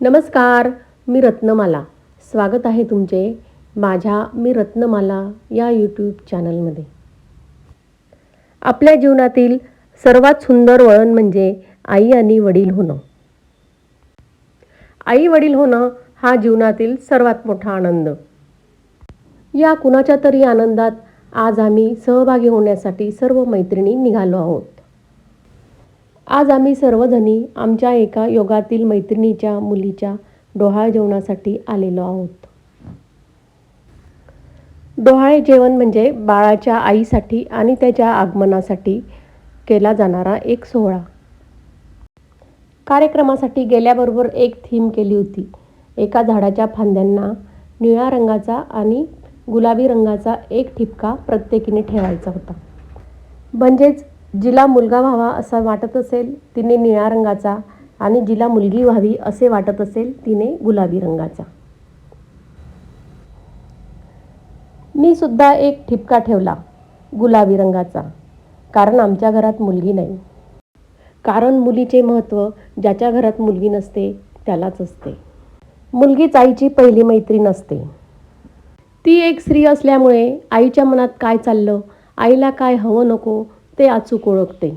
नमस्कार मी रत्नमाला. स्वागत आहे तुमचे माझ्या मी रत्नमाला या यूट्यूब चॅनलमध्ये आपल्या जीवनातील सर्वात सुंदर वळण म्हणजे आई आणि वडील होणं. आई वडील होणं हा जीवनातील सर्वात मोठा आनंद. या कुणाच्या तरी आनंदात आज आम्ही सहभागी होण्यासाठी सर्व मैत्रिणी निघालो आहोत. आज आम्ही सर्वजणी आमच्या एका योगातील मैत्रिणीच्या मुलीच्या डोहाळ जेवणासाठी आलेलो आहोत. डोहाळे जेवण म्हणजे बाळाच्या आईसाठी आणि त्याच्या आगमनासाठी केला जाणारा एक सोहळा. कार्यक्रमासाठी गेल्याबरोबर एक थीम केली होती. एका झाडाच्या फांद्यांना निळ्या रंगाचा आणि गुलाबी रंगाचा एक ठिपका प्रत्येकीने ठेवायचा होता. म्हणजेच जिला मुलगा व्हावा असं वाटत असेल तिने निळ्या रंगाचा आणि जिला मुलगी व्हावी असे वाटत असेल तिने गुलाबी रंगाचा. मी सुद्धा एक ठिपका ठेवला गुलाबी रंगाचा. कारण आमच्या घरात मुलगी नाही. कारण मुलीचे महत्त्व ज्याच्या घरात मुलगी नसते त्यालाच असते. मुलगीच आईची पहिली मैत्रीण असते ती एक स्त्री असल्यामुळे आईच्या मनात काय चाललं आईला काय हवं नको ते अचूक ओळखते.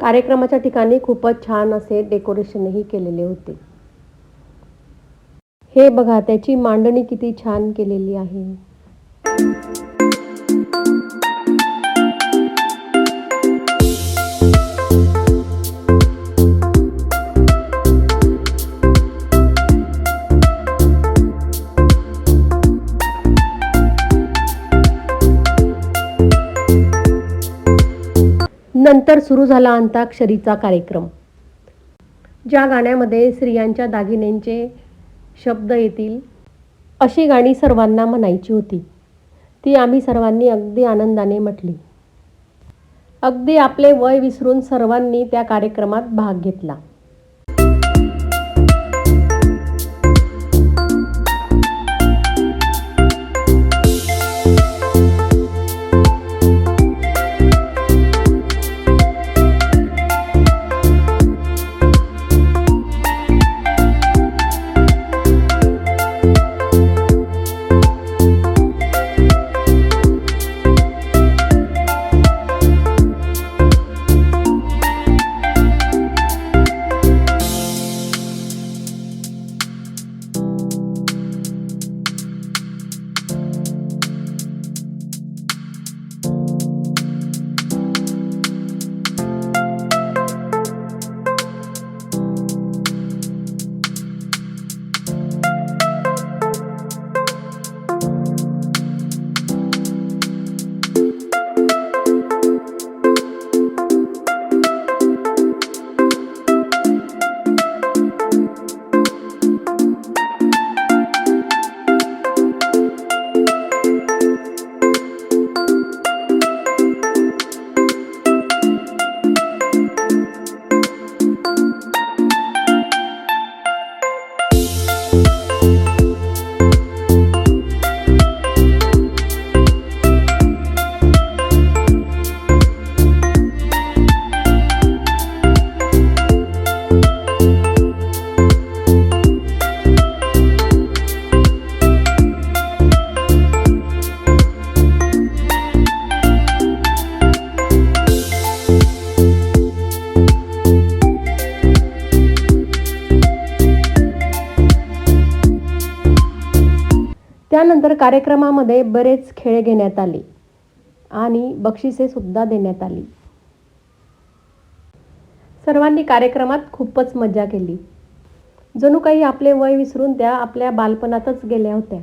कार्यक्रमाच्या ठिकाणी खूपच छान असे डेकोरेशनही केलेले होते. हे बघा त्याची मांडणी किती छान केलेली आहे. नंतर सुरू झाला अंताक्षरीचा कार्यक्रम. ज्या गाण्यामध्ये स्त्रियांच्या दागिन्यांचे शब्द येतील अशी गाणी सर्वांना म्हणायची होती. ती आम्ही सर्वांनी अगदी आनंदाने म्हटली. अगदी आपले वय विसरून सर्वांनी त्या कार्यक्रमात भाग घेतला. त्यानंतर कार्यक्रमामध्ये बरेच खेळ घेण्यात आले आणि बक्षिसे सुद्धा देण्यात आली. सर्वांनी कार्यक्रमात खूपच मजा केली. जणू काही आपले वय विसरून त्या आपल्या बालपणातच गेल्या होत्या.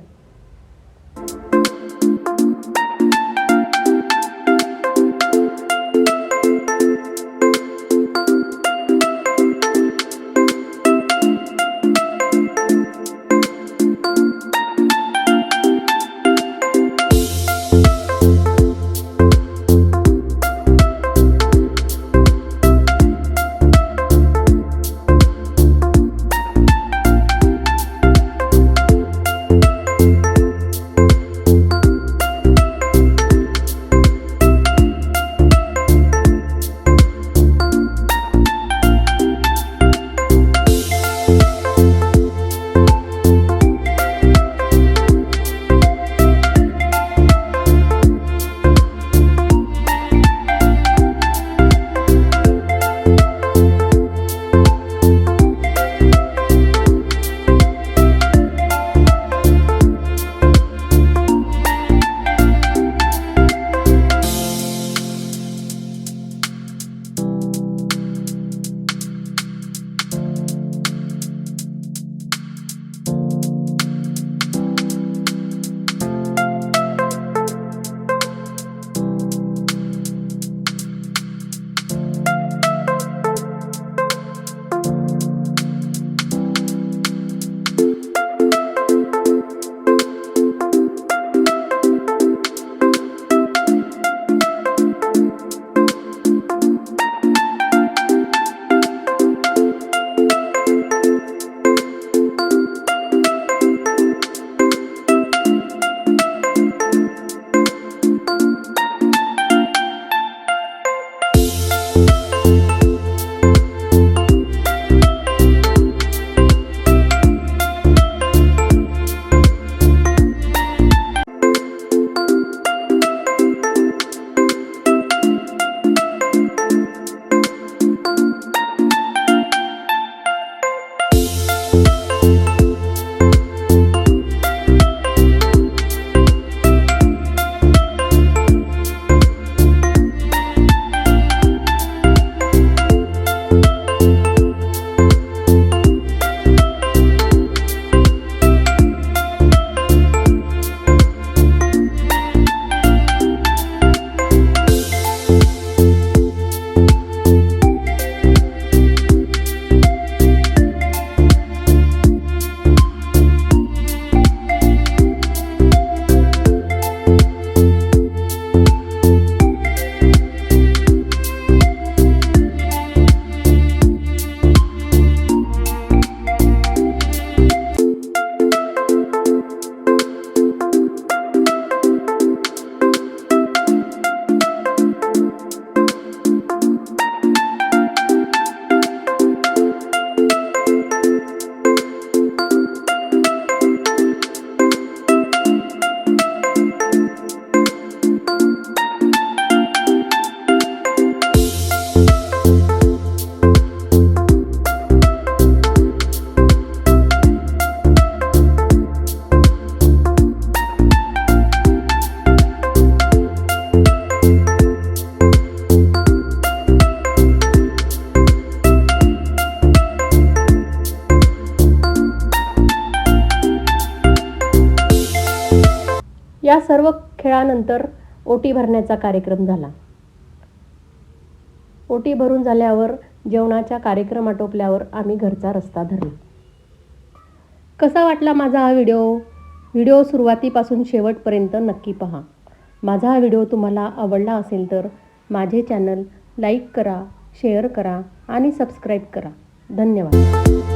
या सर्व खेळानंतर ओटी भरण्याचा कार्यक्रम झाला. ओटी भरून झाल्यावर जेवणाच्या कार्यक्रम आटोपल्यावर आम्ही घरचा रस्ता धरला. कसा वाटला माझा हा व्हिडिओ? व्हिडिओ सुरुवातीपासून शेवटपर्यंत नक्की पहा. माझा हा व्हिडिओ तुम्हाला आवडला असेल तर माझे चॅनल लाईक करा शेअर करा आणि सबस्क्राईब करा. धन्यवाद.